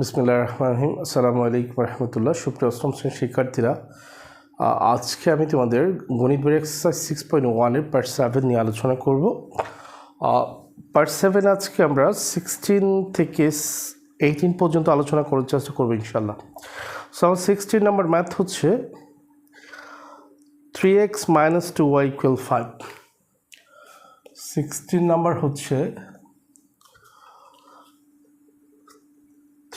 বিসমিল্লা রহমান রহিম। আসসালামু আলাইকুম রহমতুল্লাহ সুপ্রিয় অষ্টম শ্রেণির শিক্ষার্থীরা আজকে আমি তোমাদের গণিত বই এক্সারসাইজ সিক্স পয়েন্ট ওয়ানের পার্ট সেভেন নিয়ে আলোচনা করব। পার্ট সেভেন আজকে আমরা সিক্সটিন থেকে এইটিন পর্যন্ত আলোচনা করার চেষ্টা করব ইনশাল্লাহ সো আমার সিক্সটিন নাম্বার ম্যাথ হচ্ছে three X minus two Y equal five sixteen number হচ্ছে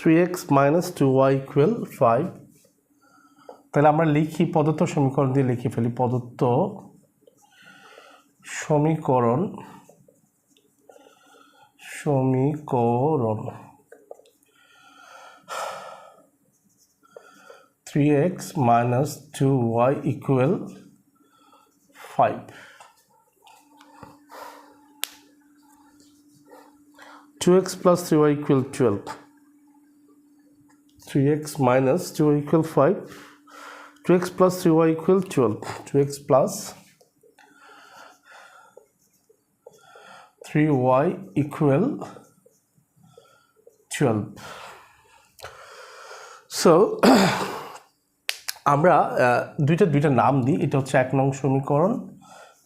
three X minus two Y equal five তাহলে আমরা লিখি প্রদত্ত সমীকরণ দিয়ে লিখে ফেলি। প্রদত্ত সমীকরণ সমীকরণ three X minus two Y equal five two X plus three Y equal twelve 3x minus 2y equal 5 2x plus 3y equal 12 2x plus 3y equal 12 so আমরা দুইটা দুইটা নাম দিই। এটা হচ্ছে এক নং সমীকরণ,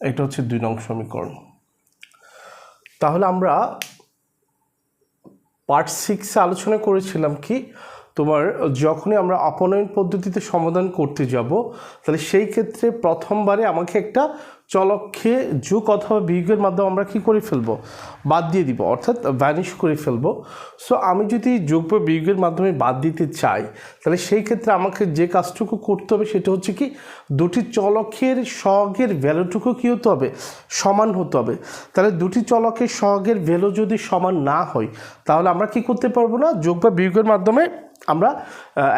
এটা হচ্ছে দুই নং সমীকরণ। তাহলে আমরা পার্ট সিক্সে আলোচনা করেছিলাম কি তোমার যখনই আমরা অপনয়ন পদ্ধতিতে সমাধান করতে যাব, তাহলে সেই ক্ষেত্রে প্রথমবারে আমাকে একটা চলককে যোগ অথবা বিয়োগের মাধ্যমে আমরা কি করে ফেলব? বাদ দিয়ে দিব, অর্থাৎ ভ্যানিশ করে ফেলব। সো আমি যদি যোগ বা বিয়োগের মাধ্যমে বাদ দিতে চাই, তাহলে সেই ক্ষেত্রে আমাকে যে কাজটুকু করতে হবে সেটা হচ্ছে কি, দুটি চলকের সহগের ভ্যালুটুকু কী হতে হবে? সমান হতে হবে। তাহলে দুটি চলকের সহগের ভ্যালু যদি সমান না হয়, তাহলে আমরা কি করতে পারব না? যোগ বা বিয়োগের মাধ্যমে আমরা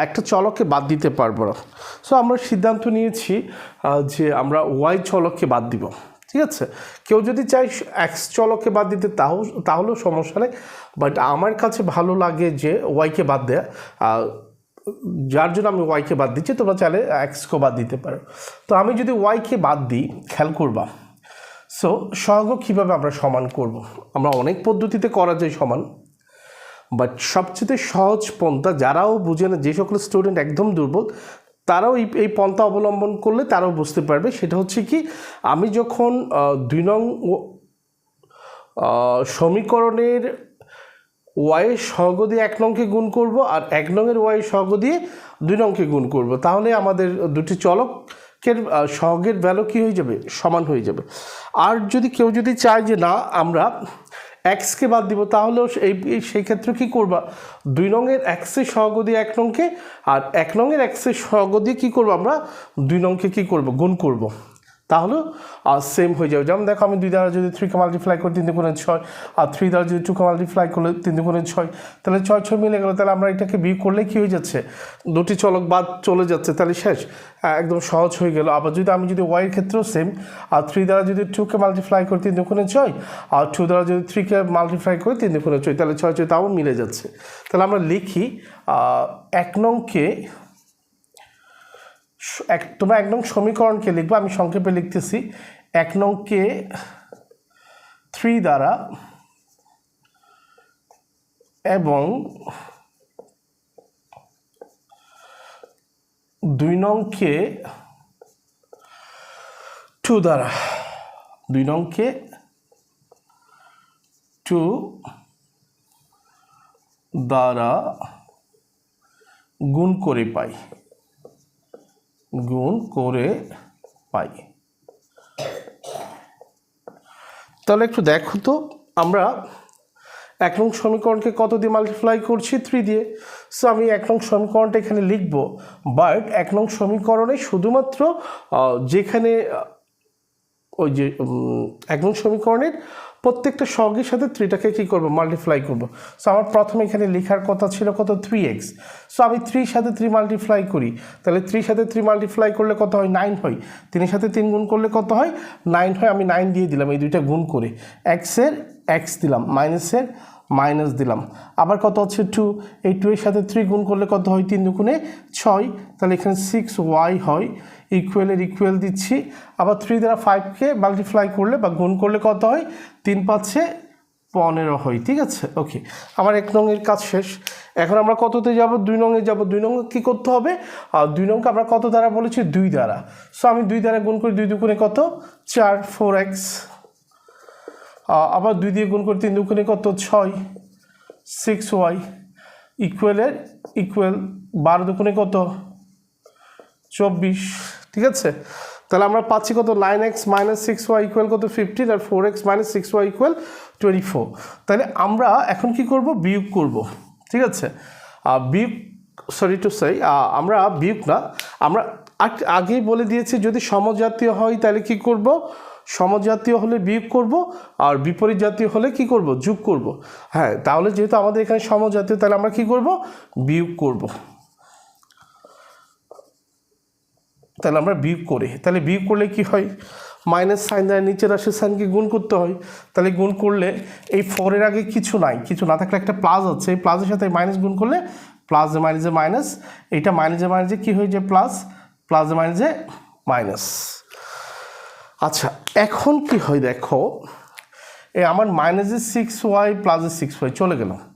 একটা চলককে বাদ দিতে পারব না। সো আমরা সিদ্ধান্ত নিয়েছি যে আমরা ওয়াই চলককে বাদ দিব, ঠিক আছে? কেউ যদি চায় এক্স চলককে বাদ দিতে তাও তাহলেও সমস্যা নেই। বাট আমার কাছে ভালো লাগে যে ওয়াইকে বাদ দেয়া যার জন্য আমি ওয়াইকে বাদ দিচ্ছি, তোমরা চাইলে এক্সকে বাদ দিতে পারো। তো আমি যদি ওয়াইকে বাদ দিই, খেয়াল করবা। সো সহগ কীভাবে আমরা সমান করব। আমরা অনেক পদ্ধতিতে করা যায় সমান। বাট সবচেয়ে সহজ পন্থা, যারাও বুঝে না, যে সকল স্টুডেন্ট একদম দুর্বল, তারাও এই এই পন্থা অবলম্বন করলে তারাও বুঝতে পারবে। সেটা হচ্ছে কি, আমি যখন দুই নং সমীকরণের ওয়াইয়ের সহগ দিয়ে এক নংকে গুণ করব আর এক নংয়ের ওয়াইয়ের সহগ দিয়ে দুই নংকে গুণ করব, তাহলে আমাদের দুটি চলকের সহগের ভ্যালু কী হয়ে যাবে? সমান হয়ে যাবে। আর যদি কেউ যদি চায় যে না, আমরা এক্সকে বাদ দিব, তাহলেও এই সেই ক্ষেত্রে কী করবা? দুই নংয়ের এক্সের সহগ দিয়ে এক নংকে, আর এক নংয়ের এক্সের সহগ দিয়ে কী করব আমরা? দুই নংকে কী করব? গুণ করব। তাহলে সেম হয়ে যাবে। যেমন দেখো, আমি দুই দ্বারা যদি থ্রিকে মাল্টিপ্লাই করি, তিন দুগুণে ছয়, আর থ্রি দ্বারা যদি টুকে মাল্টিপ্লাই করলে, তিন দুগুণে ছয়, তাহলে ছয় ছয় মিলে গেলো, তাহলে আমরা এটাকে বিয়োগ করলে কী হয়ে যাচ্ছে? দুটি চলক বাদ চলে যাচ্ছে, তাহলে শেষ। একদম সহজ হয়ে গেল। আবার যদি আমি যদি ওয়াইয়ের ক্ষেত্রেও সেম আর থ্রি দ্বারা যদি টুকে মাল্টিপ্লাই করি, তিন দুগুণে ছয়, আর টু দ্বারা যদি থ্রিকে মাল্টিপ্লাই করি, তিন দুগুণে ছয়, তাহলে ছয় ছয় তাও মিলে যাচ্ছে। তাহলে আমরা লিখি এক নংকে এক তোমরা এক নং সমীকরণকে লিখব, আমি সংক্ষেপে লিখতেছি। এক নংকে থ্রি দ্বারা এবং দুই নংকে টু দ্বারা, দুই নংকে টু দ্বারা গুণ করে পাই। গুণ করে পাই। তাহলে একটু দেখো তো, আমরা এক নং সমীকরণকে কত দিয়ে মাল্টিপ্লাই করছি? থ্রি দিয়ে। সো আমি এক নং সমীকরণটা এখানে লিখব। বাট এক নং সমীকরণে শুধুমাত্র যেখানে ওই যে এক নং সমীকরণের প্রত্যেকটা সহগের সাথে থ্রিটাকে কী করব? মাল্টিপ্লাই করব। সো আমার প্রথমে এখানে লেখার কথা ছিল কত? থ্রি এক্স সো আমি থ্রির সাথে থ্রি মাল্টিপ্লাই করি। তাহলে থ্রির সাথে থ্রি মাল্টিপ্লাই করলে কত হয়? নাইন হয়। তিনের সাথে তিন গুণ করলে কত হয়? নাইন হয়। আমি নাইন দিয়ে দিলাম, এই দুইটা গুণ করে। এক্সের এক্স দিলাম মাইনাসের মাইনাস দিলাম। আবার কত হচ্ছে? টু এই টু এর সাথে থ্রি গুণ করলে কত হয়? তিন দুগুণে ছয়। তাহলে এখানে সিক্স ওয়াই হয়। ইকুয়ালের ইকুয়াল দিচ্ছি। আবার থ্রি দ্বারা ফাইভকে মাল্টিপ্লাই করলে বা গুণ করলে কত হয়? তিন পাচ্ছে পনেরো হয়, ঠিক আছে? ওকে আমার এক নঙের কাজ শেষ। এখন আমরা কততে যাব? দুই নঙে যাব। দুই নঙে কী করতে হবে? আর দুই নংকে আমরা কত দ্বারা বলেছি? দুই দ্বারা। সো আমি দুই দ্বারা গুণ করি, দুই দুগুণে কত? চার ফোর এক্স আবার দুই দিয়ে গুণ করি, তিন দুগুণে কত? ছয়। সিক্স ওয়াই ইকুয়ালের ইকুয়াল বারো দুগুণে কত? চব্বিশ। ঠিক আছে? তাহলে আমরা পাচ্ছি কত? Nine X minus six Y equal কত? ফিফটিন আর four X minus six Y equal twenty four তাহলে আমরা এখন কি করব? বিয়োগ করব। ঠিক আছে? বিয়োগ সরি টু সাই আমরা বিয়োগ না, আমরা আগ- আগেই বলে দিয়েছি যদি সমজাতীয় হয় তাহলে কি করব? সমজাতীয় হলে বিয়োগ করব আর বিপরীত জাতীয় হলে কি করব? যোগ করব। হ্যাঁ তাহলে যেহেতু আমাদের এখানে সমজাতীয়, তাহলে আমরা কি করব? বিয়োগ করব। তাহলে আমরা বিয়োগ করি তাহলে বিয়োগ করলে কি হয়? মাইনাস সাইন দ্বারা নিচের রাশির সাইনকে গুণ করতে হয়। তাহলে গুণ করলে এই ফোরের আগে কিছু নাই কিছু না থাকলে একটা প্লাস আছে। এই প্লাসের সাথে মাইনাস গুণ করলে প্লাস মাইনাসে মাইনাস এইটা মাইনাসে মাইনাসে কী হয়ে যায় প্লাস প্লাস মাইনাসে মাইনাস আচ্ছা এখন কি হয় দেখো? এই আমার মাইনাসে সিক্স ওয়াই প্লাসে সিক্স ওয়াই চলে গেল। আহ,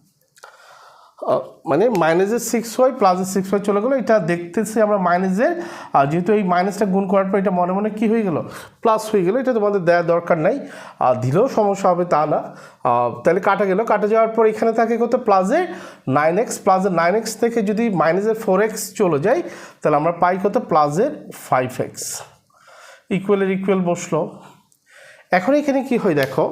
মানে মাইনাসের সিক্স ওয়াই প্লাসের সিক্স ওয়াই চলে গেলো। এটা দেখতেছি আমরা মাইনাসের আর যেহেতু এই মাইনাসটা গুণ করার পর এটা মনে মনে কী হয়ে গেল? প্লাস হয়ে গেলো। এটা তোমাদের দেওয়ার দরকার নাই। আর দিলেও সমস্যা হবে তা না। তাহলে কাটা গেল। কাটা যাওয়ার পর এখানে থাকে কত? প্লাসে নাইন এক্স প্লাসের নাইন এক্স থেকে যদি মাইনাসের ফোর এক্স চলে যায়, তাহলে আমরা পাই কত? প্লাসের ফাইভ এক্স ইকুয়ালের ইকুয়াল বসল। এখন এখানে কি হয় দেখো?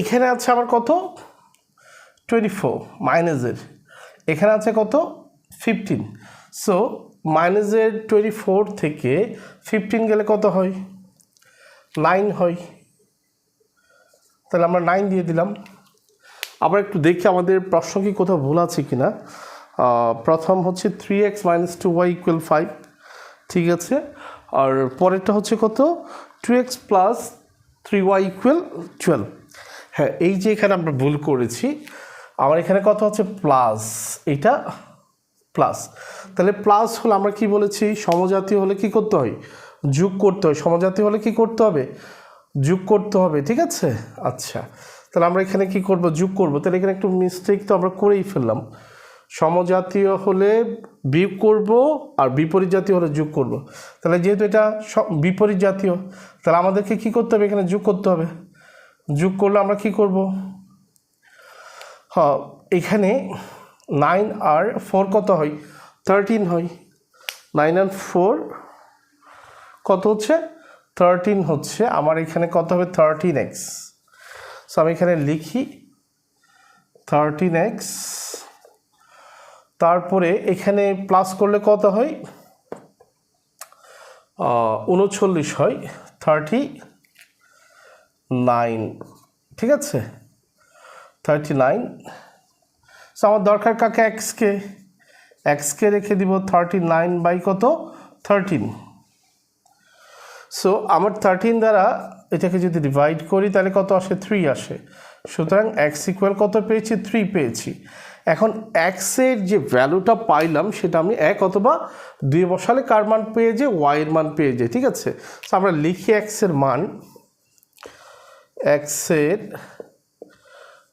এখানে আছে আমার কত? টোয়েন্টি ফোর মাইনাসের। এখানে আছে কত? ফিফটিন সো মাইনাসের টোয়েন্টি ফোর থেকে ফিফটিন গেলে কত হয়? নাইন হয়। তাহলে আমরা নাইন দিয়ে দিলাম। আবার একটু দেখি আমাদের প্রশ্ন কি কোথাও ভুল আছে কি না প্রথম হচ্ছে three X minus two Y equal five ঠিক আছে? আর পরেরটা হচ্ছে কত? Two X plus three Y equal twelve হ্যাঁ এই যে এখানে আমরা ভুল করেছি, আমার এখানে কত হচ্ছে প্লাস। এটা প্লাস। তাহলে প্লাস হলে আমরা কি বলেছি? সমজাতীয় হলে কি করতে হয়? যোগ করতে হয়। সমজাতীয় হলে কি করতে হবে? যোগ করতে হবে, ঠিক আছে? আচ্ছা। তাহলে আমরা এখানে কি করব? যোগ করব। তাহলে এখানে একটু মিস্টেক তো আমরা করেই ফেললাম। সমজাতীয় হলে বিয়োগ করব আর বিপরীত জাতীয় হলে যোগ করব। তাহলে যেহেতু এটা বিপরীত জাতীয় তাহলে আমাদেরকে কি করতে হবে? এখানে যোগ করতে হবে। যোগ করলে আমরা কি করব? হ্যাঁ এখানে নাইন আর ফোর কত হয়? থার্টিন হয়। নাইন আর ফোর কত হচ্ছে? থার্টিন হচ্ছে। আমার এখানে কত হবে? থার্টিন এক্স সো আমি এখানে লিখি থার্টিন এক্স তারপরে এখানে প্লাস করলে কত হয়? উনচল্লিশ হয়। থার্টি নাইন, ঠিক আছে? Thirty nine. সো আমার দরকার কাকে? এক্সকে এক্সকে রেখে দিব থার্টি নাইন বাই কত? থার্টিন। সো আমার থার্টিন দ্বারা এটাকে যদি ডিভাইড করি, তাহলে কত আসে? থ্রি আসে। সুতরাং এক্স ইকুয়াল কত পেয়েছি? থ্রি পেয়েছি। এখন এক্সের যে ভ্যালুটা পাইলাম, সেটা আমি এক অথবা দুই বসালে কার মান পেয়ে যে ওয়াইয়ের মান পেয়ে যাই ঠিক আছে? তো আমরা লিখি এক্সের মান। এক্সের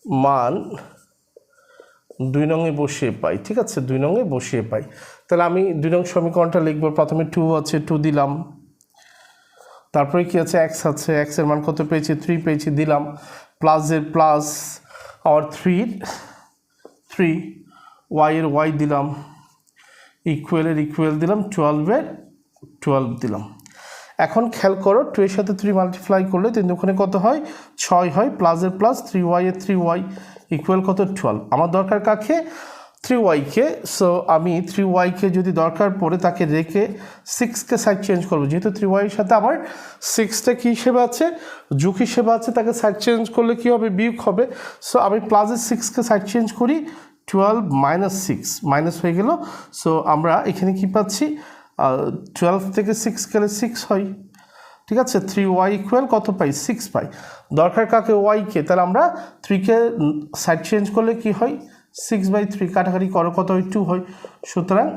মান দুই নঙে বসিয়ে পাই, ঠিক আছে? দুই নঙে বসিয়ে পাই। তাহলে আমি দুই নং সমীকরণটা লিখব, প্রথমে টু আছে টু দিলাম। তারপরে কি আছে? এক্স আছে। এক্সের মান কত পেয়েছি? থ্রি পেয়েছি, দিলাম। প্লাসের প্লাস আর থ্রির থ্রি ওয়াইয়ের ওয়াই দিলাম। ইকুয়েলের ইকুয়েল দিলাম টুয়েলভের টুয়েলভ দিলাম। এখন খেয়াল করো টু এর সাথে থ্রি মাল্টিপ্লাই করলে তিন ওখানে কত হয়? ছয় হয় প্লাসের প্লাস থ্রি ওয়াইয়ের থ্রি ওয়াই ইকুয়াল কত? টুয়েলভ আমার দরকার কাকে? থ্রি ওয়াইকে সো আমি থ্রি ওয়াইকে যদি দরকার পড়ে তাকে রেখে সিক্সকে সাইড চেঞ্জ করব। যেহেতু থ্রি ওয়াইয়ের সাথে আমার সিক্সটা কী হিসেবে আছে? যুগ হিসেবে আছে, তাকে সাইড চেঞ্জ করলে কী হবে? বিয়োগ হবে। সো আমি প্লাসের সিক্সকে সাইড চেঞ্জ করি টুয়েলভ মাইনাস সিক্স মাইনাস হয়ে গেল। সো আমরা এখানে কি পাচ্ছি? টুয়েলভ থেকে সিক্স গেলে সিক্স হয়। ঠিক আছে? থ্রি ওয়াই ইকুয়াল কত পাই? Six pi. দরকার কাকে ওয়াইকে তাহলে আমরা থ্রিকে সাইড চেঞ্জ করলে কি হয়? সিক্স বাই থ্রি কাটাকাটি করো, কত হয়? টু হয়। সুতরাং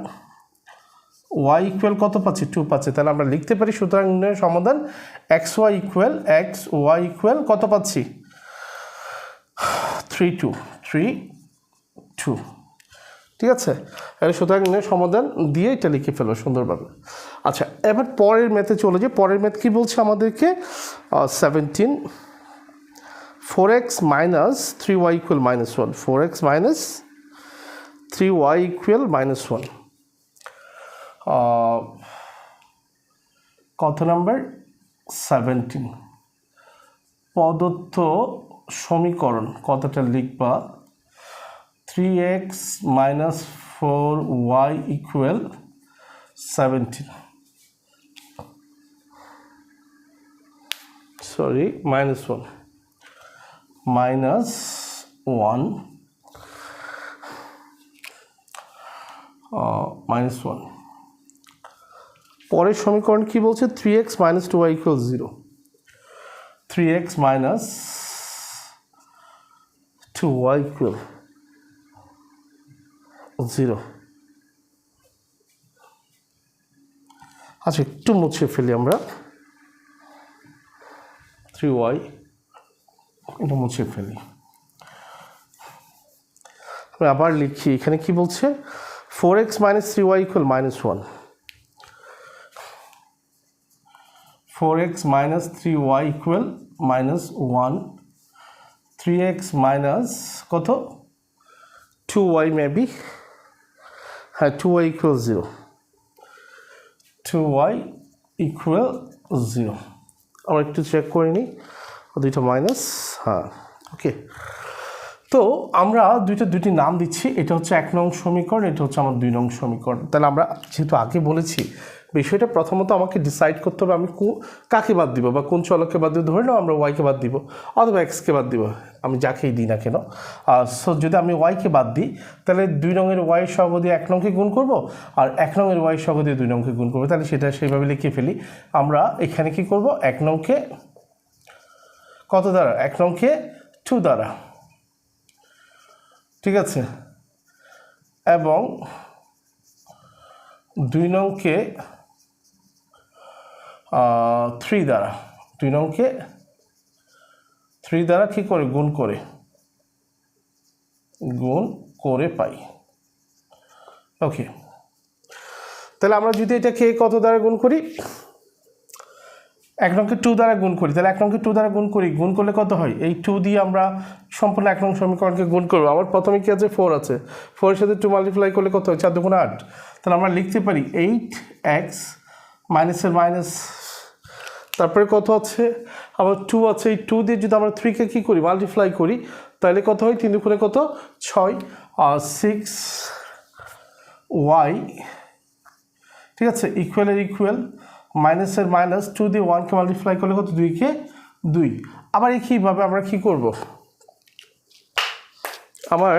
ওয়াই ইকুয়াল কত পাচ্ছি? টু পাচ্ছি। তাহলে আমরা লিখতে পারি, সুতরাং সমাধান X Y equal X Y equal কত পাচ্ছি? থ্রি টু থ্রি টু ঠিক আছে? তাহলে সুতরাং সমাধান দিয়ে এটা লিখে ফেলো সুন্দরভাবে। আচ্ছা এবার পরের ম্যাথে চলে যে পরের ম্যাথ কী বলছে আমাদেরকে? Seventeen four X minus three Y equal minus one four X minus three Y equal minus one কত নাম্বার সেভেন্টিন প্রদত্ত সমীকরণ কতটা লিখবা? Three X minus four Y equal seventeen sorry minus one minus one minus one পরের সমীকরণ কি বলছে? Three X minus two Y equal zero three X minus two Y equal zero. আচ্ছা একটু মুছে ফেলি আমরা। থ্রি ওয়াই এটা মুছে ফেলি। আবার লিখি, এখানে কি বলছে? Four X minus three Y equal minus one. Four X minus three Y equal minus one. Three X minus কত? Two Y maybe. হ্যাঁ two Y equal zero two Y equal zero আমরা একটু চেক করে নিই। দুইটা minus হ্যাঁ ওকে তো আমরা দুইটা দুইটি নাম দিচ্ছি। এটা হচ্ছে এক নং সমীকরণ, এটা হচ্ছে আমার দুই নং সমীকরণ। তাহলে আমরা যেহেতু আগে বলেছি, বিষয়টা প্রথমত আমাকে ডিসাইড করতে হবে আমি কাকে বাদ দিব বা কোন চলককে বাদ দিব, ধরে নাও আমরা ওয়াইকে বাদ দিব, অথবা এক্সকে বাদ দিব। আমি যাকেই দিই না কেন? সো যদি আমি ওয়াইকে বাদ দিই, তাহলে দুই রঙের ওয়াই সহ দিয়ে এক নংকে গুণ করব? আর এক নংয়ের ওয়াই সহ দিয়ে দুই নংকে গুণ করব। তাহলে সেটা সেইভাবে লিখে ফেলি। আমরা এখানে কি করব? এক নংকে কত দ্বারা? এক নংকে টু দ্বারা। ঠিক আছে? এবং দুই নংকে থ্রি দ্বারা। দুই নংকে থ্রি দ্বারা কী করে? গুণ করে। গুণ করে পাই। ওকে। তাহলে আমরা যদি এটাকে কত দ্বারা গুণ করি? এক নংকে টু দ্বারা গুণ করি। তাহলে এক নংকে টু দ্বারা গুণ করি। গুণ করলে কত হয়? এই টু দিয়ে আমরা সম্পূর্ণ এক নং সমীকরণকে গুণ করব। আমার প্রথমে কি আছে? ফোর আছে। ফোরের সাথে টু মাল্টিপ্লাই করলে কত হয়? চার দুগুণ আট। তাহলে আমরা লিখতে পারি এইট এক্স মাইনাসের মাইনাস তারপরে কত আছে? আবার টু আছে, এই টু দিয়ে যদি আমরা থ্রিকে কী করি? মাল্টিপ্লাই করি, তাহলে কত হয়? তিন দুগুণে কত? ছয়। আর সিক্স ওয়াই ঠিক আছে? ইকুয়ালের ইকুয়াল মাইনাসের মাইনাস টু দিয়ে ওয়ানকে মাল্টিপ্লাই করলে কত? দুইকে দুই। আবার একইভাবে আমরা কি করব? আমার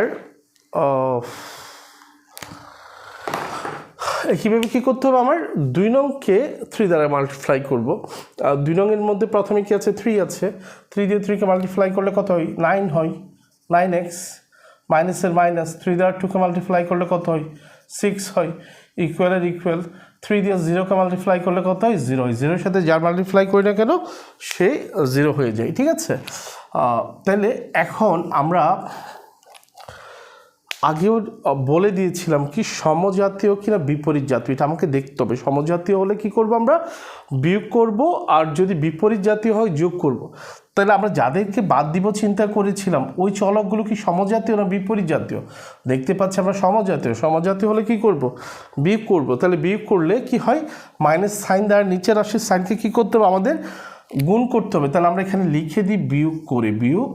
কীভাবে কী করতে হবে? আমার দুই নংকে থ্রি দ্বারা মাল্টিপ্লাই করব। দুই নংয়ের মধ্যে প্রথমে কি আছে? থ্রি আছে। থ্রি দিয়ে থ্রিকে মাল্টিপ্লাই করলে কত হয়? নাইন হয়। নাইন এক্স মাইনাসের মাইনাস থ্রি দ্বারা টুকে মাল্টিপ্লাই করলে কত হয়? সিক্স হয়। ইকুয়ালের ইকুয়াল থ্রি দিয়ে জিরোকে মাল্টিপ্লাই করলে কত হয়? জিরো হয়। জিরোর সাথে যার মাল্টিপ্লাই করি না কেন, সে জিরো হয়ে যায়। ঠিক আছে? তাহলে এখন আমরা আগেও বলে দিয়েছিলাম কি সমজাতীয় কিনা বিপরীত জাতীয়, এটা আমাকে দেখতে হবে। সমজাতীয় হলে কি করব আমরা? বিয়োগ করব আর যদি বিপরীত জাতীয় হয় যোগ করব। তাহলে আমরা যাদেরকে বাদ দিব চিন্তা করেছিলাম, ওই চলকগুলো কি সমজাতীয় না বিপরীত জাতীয়? দেখতে পাচ্ছি আমরা সমজাতীয়। সমজাতীয় হলে কি করব? বিয়োগ করব। তাহলে বিয়োগ করলে কি হয়? মাইনাস সাইন দ্বারা নিচের রাশির সাইনকে কি করতে হবে? আমাদের গুণ করতে হবে। তাহলে আমরা এখানে লিখে দিই বিয়োগ করে বিয়োগ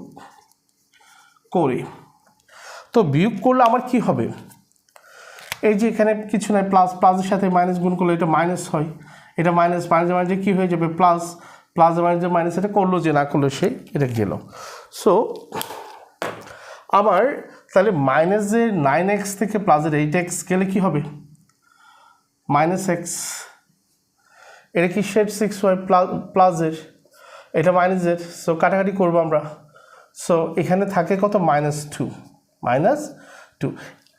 করে। তো বিয়োগ করলে আমার কি হবে? এই যে এখানে কিছু নাই প্লাস প্লাসের সাথে মাইনাস গুণ করলে এটা মাইনাস হয়। এটা মাইনাস মাইনাস মাইনাসে কী হয়ে যাবে? প্লাস প্লাস মাইনাস মাইনাস এটা করল যে না করল সে, এটা গেল। সো আমার তাহলে মাইনাসের নাইন এক্স থেকে প্লাসের এইট এক্স গেলে কী হবে? মাইনাস এক্স এটা কি শেড সিক্স ওয়াই প্লাসের এটা মাইনাসের সো কাটাকাটি করব আমরা। সো এখানে থাকে কত? Minus two minus two.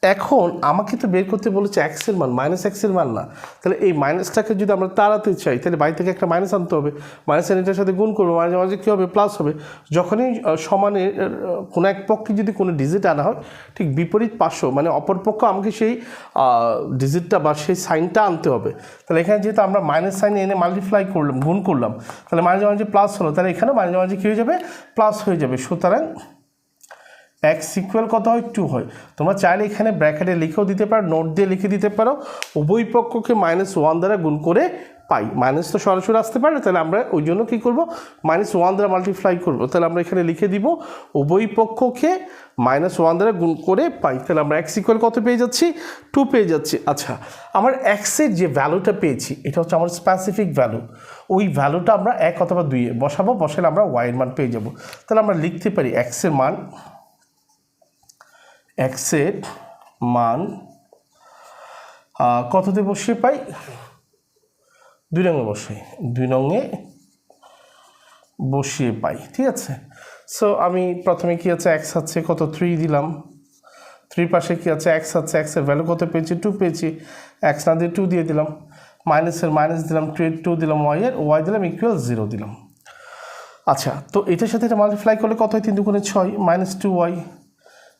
এখন আমাকে তো বের করতে বলেছে এক্সের মান, মাইনাস এক্সের মান না। তাহলে এই মাইনাসটাকে যদি আমরা তাড়াতে চাই, তাহলে বাড়ি থেকে একটা মাইনাস আনতে হবে। মাইনাস এটার সাথে গুণ করব মাঝে মাঝে কী হবে? প্লাস হবে। যখনই সমানে কোনো এক পক্ষে যদি কোনো ডিজিট আনা হয়, ঠিক বিপরীত পার্শ্ব মানে অপর পক্ষ আমাকে সেই ডিজিটটা বা সেই সাইনটা আনতে হবে। তাহলে এখানে যেহেতু আমরা মাইনাস সাইন এনে মাল্টিপ্লাই করলাম, গুণ করলাম, তাহলে মাঝে মাঝে প্লাস হলো, তাহলে এখানে মাঝে মাঝে কী হয়ে যাবে? প্লাস হয়ে যাবে। সুতরাং এক্স ইকুয়াল কত হয়? টু হয়। তোমরা চাইলে এখানে ব্র্যাকেটে লিখেও দিতে পারো নোট দিয়ে লিখে দিতে পারো। উভয় পক্ষকে মাইনাস ওয়ান দ্বারা গুণ করে পাই। মাইনাস তো সরাসরি আসতে পারে, তাহলে আমরা ওই জন্য কী করব? মাইনাস ওয়ান দ্বারা মাল্টিপ্লাই করব। তাহলে আমরা এখানে লিখে দিব, উভয় পক্ষকে মাইনাস ওয়ান দ্বারা গুণ করে পাই। তাহলে আমরা এক্স ইকুয়াল কত পেয়ে যাচ্ছি? টু পেয়ে যাচ্ছি। আচ্ছা আমার এক্সের যে ভ্যালুটা পেয়েছি, এটা হচ্ছে আমার স্পেসিফিক ভ্যালু ওই ভ্যালুটা আমরা এক অথবা দুইয়ে বসাবো, বসালে আমরা ওয়াইয়ের মান পেয়ে যাব। তাহলে আমরা লিখতে পারি এক্সের মান এক্সের মান কততে বসিয়ে পাই? দুই রঙে বসে দুই রঙে বসিয়ে পাই, ঠিক আছে? সো আমি প্রথমে কি আছে এক্স আছে, কত? থ্রি দিলাম। থ্রি পাশে কি আছে এক্স আছে এক্সের ভ্যালু কত পেয়েছি? টু পেয়েছি। এক্স না দিয়ে টু দিয়ে দিলাম। মাইনাসের মাইনাস দিলাম টু টু দিলাম ওয়াইয়ের ওয়াই দিলাম ইকুয়াল জিরো দিলাম। আচ্ছা তো এটার সাথে এটা মাল্টিপ্লাই করলে কত হয়? তিন দুগুণে ছয় মাইনাস টু ওয়াই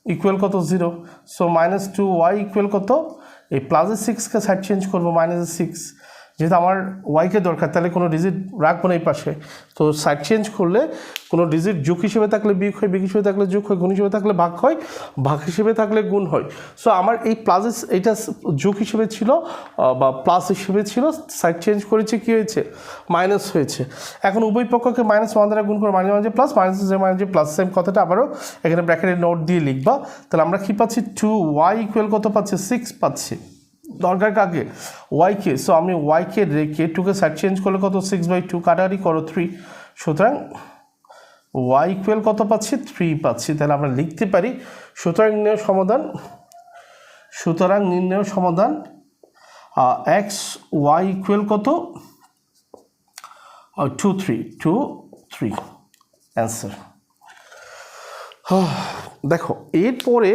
ইকুয়াল কত zero so minus two y equal কত? এই প্লাসের সিক্সকে সাইড চেঞ্জ করব মাইনাসের সিক্স যেহেতু আমার ওয়াইকে দরকার, তাহলে কোনো ডিজিট রাখব না এই পাশে। তো সাইড চেঞ্জ করলে কোনো ডিজিট যোগ হিসেবে থাকলে বিয়োগ হয়, বিয়োগ হিসেবে থাকলে যোগ হয়, গুণ হিসেবে থাকলে ভাগ হয়, ভাগ হিসেবে থাকলে গুণ হয়। সো আমার এই প্লাসের এইটা যোগ হিসেবে ছিল বা প্লাস হিসেবে ছিল সাইড চেঞ্জ করেছে কী হয়েছে? মাইনাস হয়েছে। এখন উভয় পক্ষকে মাইনাস ওয়ান দ্বারা গুণ করে মাঝে মাঝে প্লাস মাইনাস মাঝে প্লাস সেম কথাটা আবারও এখানে ব্র্যাকেটের নোট দিয়ে লিখবা। তাহলে আমরা কী পাচ্ছি? টু ওয়াই ইকুয়াল কত পাচ্ছি? সিক্স পাচ্ছি। দরকার কাকে? ওয়াইকে সো আমি ওয়াইকে রেখে টুকে সাইড চেঞ্জ করলে কত? সিক্স বাই টু কাটারি করো থ্রি সুতরাং ওয়াই ইকুয়াল কত পাচ্ছি? থ্রি পাচ্ছি, তাহলে আমরা লিখতে পারি। সুতরাং নির্ণয় সমাধান, সুতরাং নির্ণয় সমাধান এক্স ওয়াই ইকুয়াল কত? Two three two three answer দেখো, এরপরে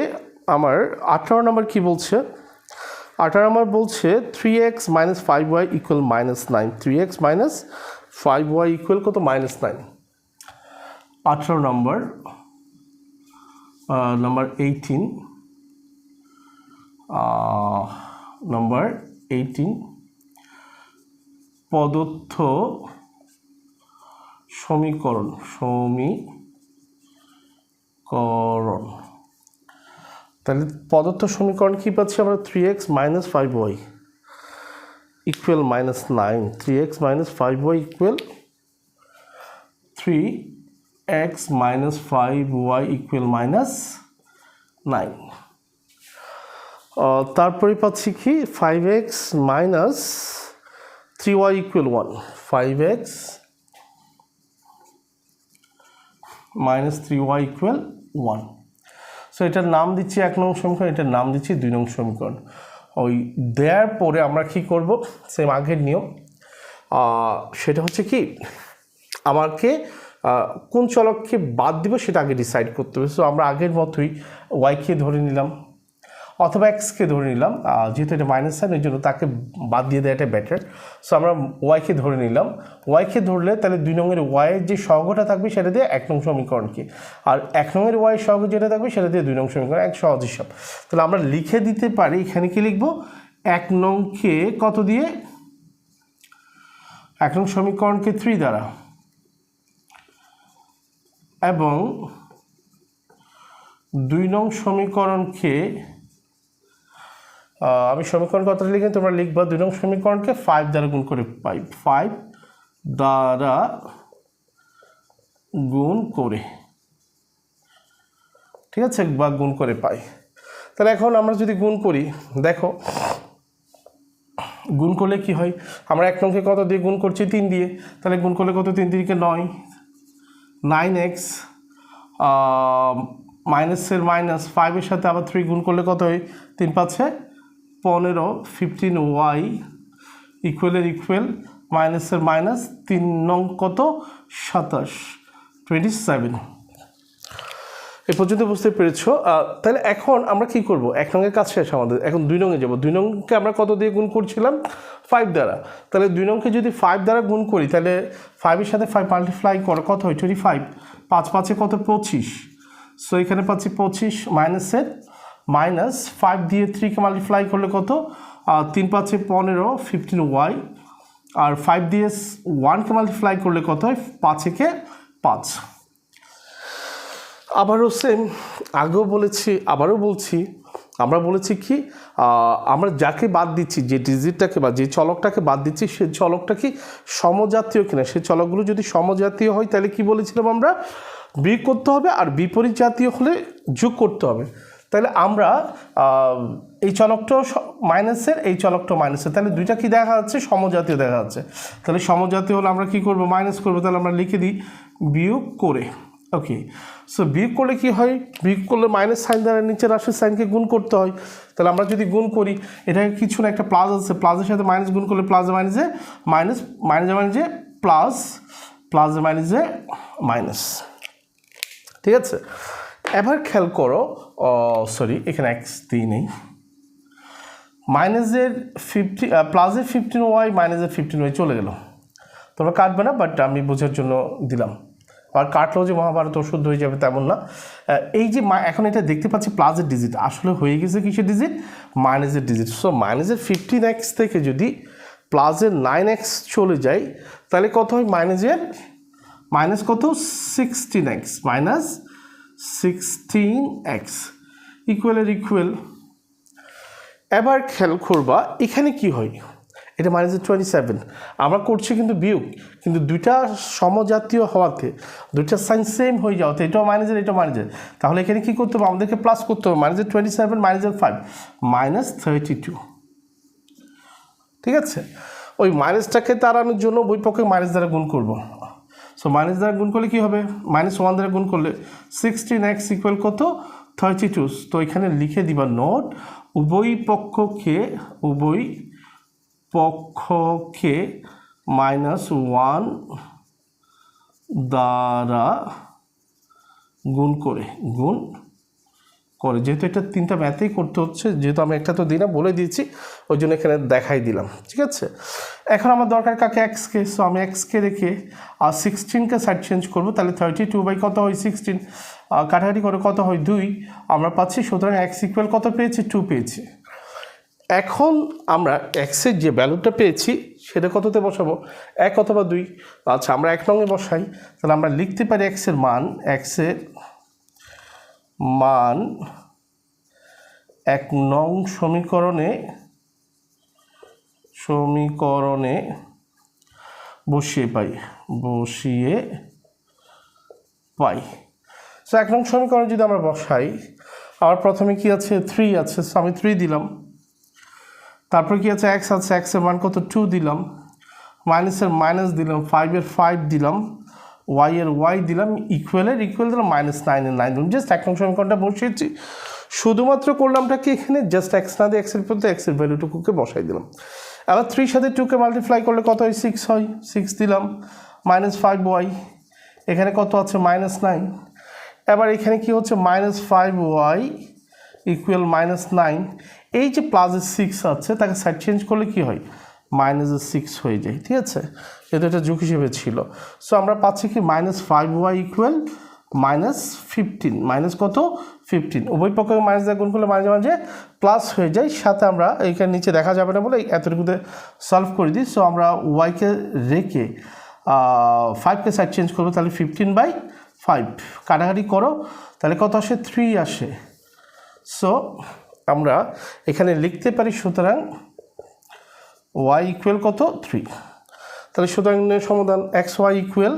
আমার আঠারো নম্বর কী বলছে? আঠারো নম্বর বলছে three x minus five y equal minus nine three x minus five y equal কত? মাইনাস নাইন আঠারো number number eighteen number eighteen প্রদত্ত সমীকরণ সমীকরণ। তাহলে প্রদত্ত সমীকরণ কী পাচ্ছি আমরা? Three x minus five y equal minus nine three x minus five y equal three x minus five y equal minus nine তারপরে পাচ্ছি কি? Five x minus three y equal one five x minus three y equal one so এটার নাম দিচ্ছি এক নং সমীকরণ, এটার নাম দিচ্ছি দুই নং সমীকরণ। ওই দেওয়ার পরে আমরা কি করব? সেম আগের নিয়ম। সেটা হচ্ছে কি, আমাকে কোন চলককে বাদ দিব সেটা আগে ডিসাইড করতে হবে। সো আমরা আগের মতোই ওয়াইকে ধরে নিলাম। অথবা এক্সকে ধরে নিলাম যেহেতু এটা মাইনাস সাইন ওই জন্য তাকে বাদ দিয়ে দেওয়াটা বেটার সো আমরা ওয়াইকে ধরে নিলাম। ওয়াইকে ধরলে তাহলে দুই নঙের ওয়াইয়ের যে সহগটা থাকবে, সেটা দিয়ে এক নং সমীকরণকে। আর এক নঙের ওয়াই সহগ যেটা থাকবে, সেটা দিয়ে দুই নং সমীকরণ, এক সহজ হিসাব। তাহলে আমরা লিখে দিতে পারি, এখানে কি লিখব? এক নংকে কত দিয়ে? এক নং সমীকরণকে থ্রি দ্বারা। এবং দুই নং সমীকরণকে আমি সমীকরণ কথাটা লিখে তোমরা লিখবা দুই নং সমীকরণকে ফাইভ দ্বারা গুণ করে পাই। ফাইভ দ্বারা গুণ করে। ঠিক আছে? বা গুণ করে পাই। তাহলে এখন আমরা যদি গুণ করি, দেখো, গুণ করলে কি হয়? আমরা এক নংকে কত দিয়ে গুণ করছি? তিন দিয়ে। তাহলে গুণ করলে কত? তিন তিনকে নয়। নাইন এক্স মাইনাসের মাইনাস ফাইভের সাথে আবার থ্রি গুণ করলে কত হয়? তিন পাচ্ছে পনেরো ফিফটিন ওয়াই ইকুয়ালের ইকুয়াল মাইনাসের মাইনাস তিন নং কত? সাতাশ টোয়েন্টি সেভেন এ পর্যন্ত বুঝতে পেরেছ? তাহলে এখন আমরা কি করব? এক নঙের কাজ শেষ আমাদের। এখন দুই নঙে যাব। দুই নংকে আমরা কত দিয়ে গুণ করছিলাম? ফাইভ দ্বারা। তাহলে দুই নংকে যদি ফাইভ দ্বারা গুণ করি, তাহলে ফাইভের সাথে ফাইভ মাল্টিপ্লাই করে, কত হয়? টোয়েন্টি ফাইভ পাঁচ পাঁচে কত? পঁচিশ। সো এখানে পাচ্ছি পঁচিশ মাইনাসের মাইনাস ফাইভ দিয়ে থ্রিকে মাল্টিপ্লাই করলে কত? তিন পাঁচে পনেরো ফিফটিন ওয়াই আর ফাইভ দিয়ে ওয়ানকে মাল্টিপ্লাই করলে কত হয়? পাঁচেকে পাঁচ। আবারও সেম আগেও বলেছি, আবারও বলছি, আমরা বলেছি কি আমরা যাকে বাদ দিচ্ছি, যে ডিজিটটাকে বা যে চলকটাকে বাদ দিচ্ছি, সে চলকটা কি সমজাতীয় কিনা? সেই চলকগুলো যদি সমজাতীয় হয়, তাহলে কি বলেছিলাম আমরা? বিয়োগ করতে হবে আর বিপরীত জাতীয় হলে যোগ করতে হবে। তাহলে আমরা এই চলকটাও মাইনাসের এই চলকটাও মাইনাসের। তাহলে দুইটা কি দেখা যাচ্ছে? সমজাতীয় দেখা যাচ্ছে। তাহলে সমজাতীয় হলে আমরা কি করব? মাইনাস করব। তাহলে আমরা লিখে দিই বিয়োগ করে। ওকে। সো বিয়োগ করলে কি হয়? বিয়োগ করলে মাইনাস সাইন দ্বারা নিচের রাশির সাইনকে গুণ করতে হয়। তাহলে আমরা যদি গুণ করি, এটাকে কিছু না একটা প্লাস আছে। প্লাসের সাথে মাইনাস গুণ করলে প্লাস মাইনাসে মাইনাস মাইনাসে মাইনাসে প্লাস প্লাস মাইনাসে মাইনাস ঠিক আছে? এবার খেয়াল করো সরি, এখানে এক্স দিই নেই। মাইনাসের ফিফটি প্লাসের ফিফটিন ওয়াই মাইনাসের ফিফটিন ওয়াই চলে গেল। তোমরা কাটবে না বাট আমি বোঝার জন্য দিলাম। আর কাটলেও যে মহাভারত ওষুধ হয়ে যাবে তেমন না। এই যে এখন এটা দেখতে পাচ্ছি প্লাসের ডিজিট আসলে হয়ে গেছে কিসের ডিজিট মাইনাসের ডিজিট সো মাইনাসের ফিফটিন এক্স থেকে যদি প্লাসের নাইন এক্স চলে যায়, তাহলে কত হয়? মাইনাসের মাইনাস কত? Sixteen x minus sixteen x ইকুয়ালের equal এবার খেয়াল করবা, এখানে কি হয় এটা মাইনাস টোয়েন্টি সেভেন আমরা করছি কিন্তু বিয়োগ, কিন্তু দুইটা সমজাতীয় হওয়াতে, দুইটা সাইন সেম হয়ে যাওয়াতে, এটাও মাইনাসের এটাও মাইনাসের তাহলে এখানে কী করতে হবে? আমাদেরকে প্লাস করতে হবে। মাইনাসের টোয়েন্টি সেভেন মাইনাসের ফাইভ মাইনাস থার্টি টু ঠিক আছে? ওই মাইনাসটাকে তাড়ানোর জন্য বই পক্ষে মাইনাস দ্বারা গুণ করব। সো মাইনাস দ্বারা গুণ করলে কী হবে? মাইনাস ওয়ান দ্বারা গুণ করলে সিক্সটিন এক্স ইকুয়াল কত? থার্টি টু তো এখানে লিখে দিবা নোট উভয় পক্ষকে উভয় পক্ষকে মাইনাস ওয়ান দ্বারা গুণ করে, গুণ করে। যেহেতু এটা তিনটা ম্যাথেই করতে হচ্ছে, যেহেতু আমি একটা তো না, বলে দিয়েছি, ওই জন্য এখানে দেখাই দিলাম, ঠিক আছে? এখন আমার দরকার কাকে? এক্সকে সো আমি এক্সকে রেখে, আর সিক্সটিনকে সাইড চেঞ্জ করব, তাহলে থার্টি টু বাই কত হয়? সিক্সটিন কাটাকাটি করে কত হয়? দুই। আমরা পাচ্ছি, সুতরাং এক্স ইকুয়াল কত পেয়েছি? টু পেয়েছি। এখন আমরা এক্সের যে ভ্যালুটা পেয়েছি, সেটা কততে বসাবো? এক অথবা দুই। আচ্ছা আমরা এক নঙে বসাই, তাহলে আমরা লিখতে পারি এক্সের মান এক্সের মান এক নং সমীকরণে সমীকরণে বসিয়ে পাই বসিয়ে পাই। সো এক নং সমীকরণে যদি আমরা বসাই আমার প্রথমে কি আছে? থ্রি আছে। সো আমি থ্রি দিলাম। তারপর কি আছে? এক্স আছে। এক্সের মান কত? টু দিলাম। মাইনাসের মাইনাস দিলাম। ফাইভের ফাইভ দিলাম। ওয়াই এর ওয়াই দিলাম ইকুয়ালের ইকুয়াল দিলাম মাইনাস নাইনের নাইন দিলাম। জাস্ট এক নং সমীকরণটা বসিয়েছি। শুধুমাত্র করলামটা কি এখানে? জাস্ট এক্স না দিয়ে এক্সের পর এক্সের ভ্যালুটুকুকে বসাই দিলাম। এবার থ্রির সাথে টুকে মাল্টিপ্লাই করলে কত হয়? সিক্স হয়। সিক্স দিলাম। মাইনাস ফাইভ ওয়াই এখানে কত আছে? মাইনাস নাইন এবার এখানে কি হচ্ছে? Minus five y equal minus nine এই যে প্লাসের সিক্স আছে, তাকে সাইড চেঞ্জ করলে কি হয়? মাইনাসের সিক্স হয়ে যায়, ঠিক আছে? এটা একটা যুগ হিসেবে ছিল। সো আমরা পাচ্ছি কি minus five y equal minus fifteen minus কত? ফিফটিন উভয় পক্ষে মাইনাস দিয়ে গুণ করলে মাঝে মাঝে প্লাস হয়ে যায়। সাথে আমরা এইখানে নিচে দেখা যাবে না বলে এতটুকুতে সলভ করে দিই। সো আমরা ওয়াইকে রেখে ফাইভকে সাইড চেঞ্জ করব, তাহলে ফিফটিন বাই ফাইভ কাটাকাটি করো, তাহলে কত আসে? থ্রি আসে। সো আমরা এখানে লিখতে পারি সুতরাং ওয়াই ইকুয়াল কত? থ্রি তাহলে সুতরাং নির্ণয় সমাধান এক্স ওয়াই ইকুয়াল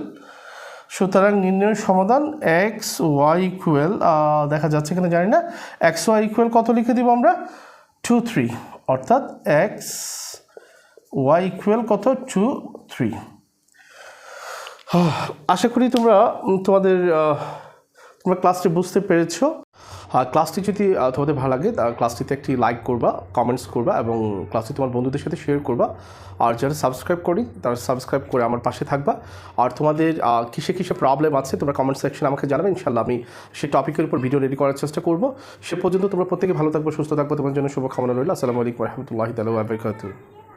সুতরাং নির্ণয় সমাধান এক্স ওয়াই ইকুয়াল দেখা যাচ্ছে এখানে জানি না। এক্স ওয়াই ইকুয়াল কত লিখে দিব আমরা? টু থ্রি অর্থাৎ এক্স ওয়াই ইকুয়াল কত? টু থ্রি আশা করি তোমরা তোমাদের তোমরা ক্লাসটি বুঝতে পেরেছ। ক্লাসটি যদি তোমাদের ভালো লাগে ক্লাসটিতে একটি লাইক করবা কমেন্টস করবা এবং ক্লাসটি তোমার বন্ধুদের সাথে শেয়ার করবা। আর যারা সাবস্ক্রাইব করি, তারা সাবস্ক্রাইব করে আমার পাশে থাকবা। আর তোমাদের কিসে কিসে প্রবলেম আছে, তোমরা কমেন্ট সেকশনে আমাকে জানাবে ইনশাল্লাহ আমি সেই টপিকের উপর ভিডিও রেডি করার চেষ্টা করব। সে পর্যন্ত তোমরা প্রত্যেকে ভালো থাকব, সুস্থ থাকব, তোমার জন্য শুভকামনা রইল। আসসালামু আলাইকুম রহমতুল্লাহ তালা